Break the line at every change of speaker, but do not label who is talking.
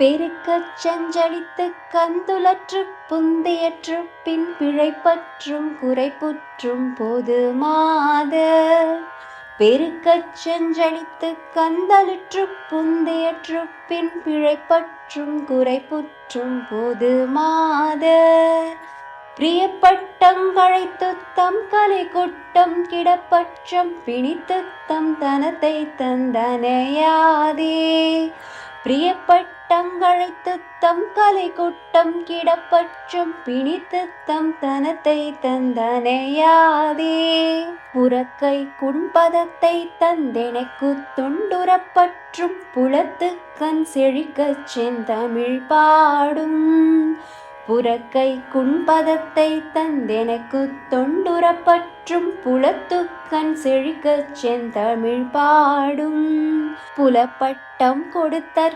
பெருக்கச் செஞ்சழித்து கந்துலற்று புந்தியற்று பின் பிழைப்பற்றும் குறைப்புற்றும் போது மாத. பெருக்கச் செஞ்சலித்து கந்தலுற்று புந்தியற்று பின் பிழைப்பற்றும் குறைப்புற்றும் போது மாத. பிரியப்பட்டங்கழைத்து தம் கலை குட்டம் கிடப்பற்றம் பிணித்து தம் தனத்தை தந்தனையாதே. பிரியப்பட்டங்கழைத்து தம் கலை கூட்டம் கிடப்பற்றும் பிணித்து தம் தனத்தை தந்தனையாதே. புறக்கை குண்பதத்தை தந்தெனக்கு துண்டுரப்பற்றும் புலத்து கண் செழிக்கச் செந்தமிழ் பாடும். புறக்கை குண்பதத்தை தந்தெனக்கு தொண்டுரப்பற்றும் புலத்துக்கண் செழிக்கச் செந்தமிழ் பாடும். புலப்பட்டம் கொடுத்தற்